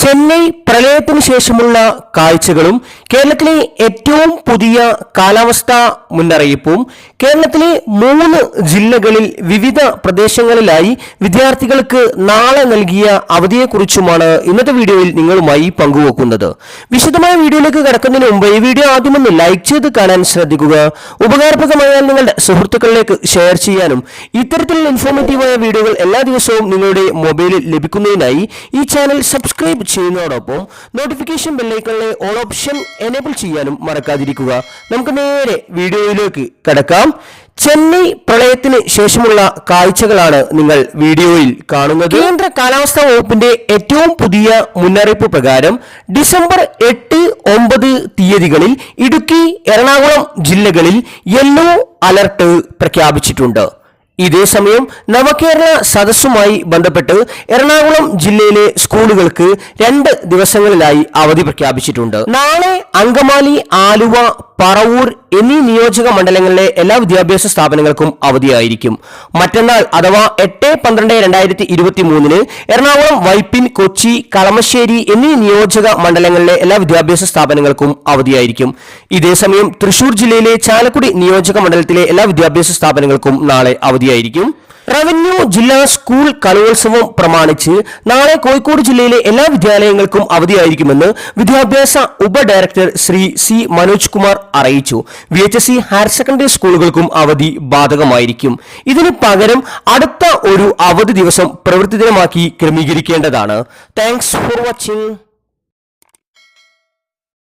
ചെന്നൈ പ്രളയത്തിന് ശേഷമുള്ള കാഴ്ചകളും കേരളത്തിലെ ഏറ്റവും പുതിയ കാലാവസ്ഥാ മുന്നറിയിപ്പും കേരളത്തിലെ മൂന്ന് ജില്ലകളിൽ വിവിധ പ്രദേശങ്ങളിലായി വിദ്യാർത്ഥികൾക്ക് നാളെ നൽകിയ അവധിയെക്കുറിച്ചുമാണ് ഇന്നത്തെ വീഡിയോയിൽ നിങ്ങളുമായി പങ്കുവെക്കുന്നത്. വിശദമായ വീഡിയോയിലേക്ക് കടക്കുന്നതിന് മുമ്പ് ഈ വീഡിയോ ആദ്യമൊന്ന് ലൈക്ക് ചെയ്ത് കാണാൻ ശ്രദ്ധിക്കുക. ഉപകാരപ്രദമായാൽ നിങ്ങളുടെ സുഹൃത്തുക്കളിലേക്ക് ഷെയർ ചെയ്യാനും ഇത്തരത്തിലുള്ള ഇൻഫോർമേറ്റീവായ വീഡിയോകൾ എല്ലാ ദിവസവും നിങ്ങളുടെ മൊബൈലിൽ ലഭിക്കുന്നതിനായി ഈ ചാനൽ സബ്സ്ക്രൈബ് ചെയ്യുന്നതോടൊപ്പം നോട്ടിഫിക്കേഷൻ ബെല്ലൈക്കണിലെ ഓൾ ഓപ്ഷൻ എനേബിൾ ചെയ്യാനും മറക്കാതിരിക്കുക. നമുക്ക് നേരെ വീഡിയോയിലേക്ക് കടക്കാം. ചെന്നൈ പ്രളയത്തിന് ശേഷമുള്ള കാഴ്ചകളാണ് നിങ്ങൾ വീഡിയോയിൽ കാണുന്നത്. കേന്ദ്ര കാലാവസ്ഥാ വകുപ്പിന്റെ ഏറ്റവും പുതിയ മുന്നറിയിപ്പ് പ്രകാരം ഡിസംബർ എട്ട് ഒമ്പത് തീയതികളിൽ ഇടുക്കി എറണാകുളം ജില്ലകളിൽ യെല്ലോ അലർട്ട് പ്രഖ്യാപിച്ചിട്ടുണ്ട്. ഇതേസമയം നവകേരള സദസ്സുമായി ബന്ധപ്പെട്ട് എറണാകുളം ജില്ലയിലെ സ്കൂളുകൾക്ക് രണ്ട് ദിവസങ്ങളിലായി അവധി പ്രഖ്യാപിച്ചിട്ടുണ്ട്. നാളെ അങ്കമാലി ആലുവ പറവൂർ എന്നീ നിയോജക മണ്ഡലങ്ങളിലെ എല്ലാ വിദ്യാഭ്യാസ സ്ഥാപനങ്ങൾക്കും അവധിയായിരിക്കും. മറ്റന്നാൾ അഥവാ എട്ട് പന്ത്രണ്ട് രണ്ടായിരത്തി ഇരുപത്തി മൂന്നിന് എറണാകുളം വൈപ്പിൻ കൊച്ചി കളമശ്ശേരി എന്നീ നിയോജക മണ്ഡലങ്ങളിലെ എല്ലാ വിദ്യാഭ്യാസ സ്ഥാപനങ്ങൾക്കും അവധിയായിരിക്കും. ഇതേസമയം തൃശൂർ ജില്ലയിലെ ചാലക്കുടി നിയോജക മണ്ഡലത്തിലെ എല്ലാ വിദ്യാഭ്യാസ സ്ഥാപനങ്ങൾക്കും നാളെ അവധിയായിരിക്കും. റവന്യൂ ജില്ലാ സ്കൂൾ കലോത്സവം പ്രമാണിച്ച് നാളെ കോഴിക്കോട് ജില്ലയിലെ എല്ലാ വിദ്യാലയങ്ങൾക്കും അവധിയായിരിക്കുമെന്ന് വിദ്യാഭ്യാസ ഉപഡയറക്ടർ ശ്രീ സി മനോജ് കുമാർ അറിയിച്ചു. V H S higher secondary സ്കൂളുകൾക്കും അവധി ബാധകമായിരിക്കും. ഇതിന് പകരം അടുത്ത ഒരു അവധി ദിവസം പ്രവൃത്തി ദിനമാക്കി ക്രമീകരിക്കേണ്ടതാണ്. Thanks for watching.